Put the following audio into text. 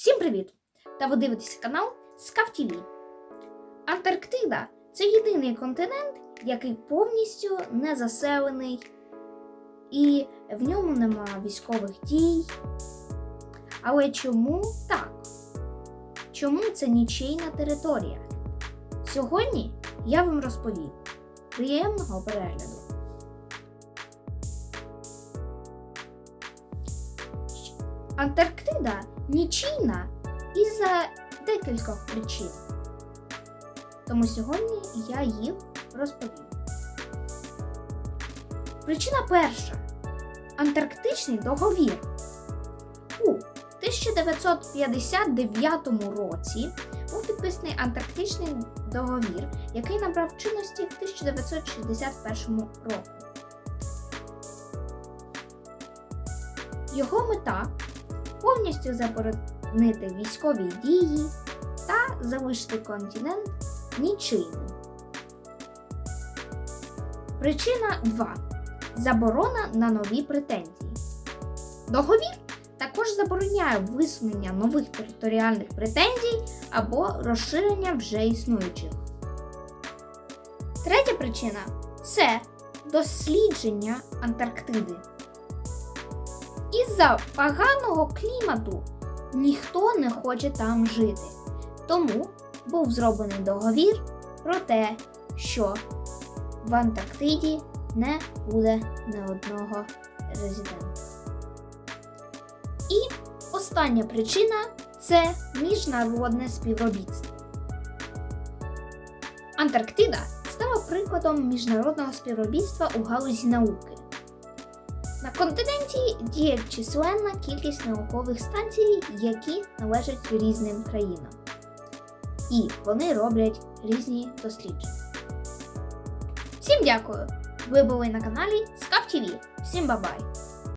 Всім привіт! Та ви дивитеся канал ТВ. Антарктида це єдиний континент, який повністю не заселений, і в ньому нема військових дій. Але чому так? Чому це нічийна територія? Сьогодні я вам розповім. Приємного перегляду! Антарктида нічийна із-за декількох причин. Тому сьогодні я їх розповім. Причина перша. Антарктичний договір. У 1959 році був підписаний Антарктичний договір, який набрав чинності в 1961 році. Його мета повністю заборонити військові дії та залишити континент нічийним. Причина 2. Заборона на нові претензії. Договір також забороняє висунення нових територіальних претензій або розширення вже існуючих. Третя причина це дослідження Антарктиди. Із-за поганого клімату ніхто не хоче там жити. Тому був зроблений договір про те, що в Антарктиді не буде не одного резидента. І остання причина це міжнародне співробітство. Антарктида стала прикладом міжнародного співробітства у галузі науки. На континенті діє численна кількість наукових станцій, які належать різним країнам. І вони роблять різні дослідження. Всім дякую! Ви були на каналі Скап ТВ. Всім бабай!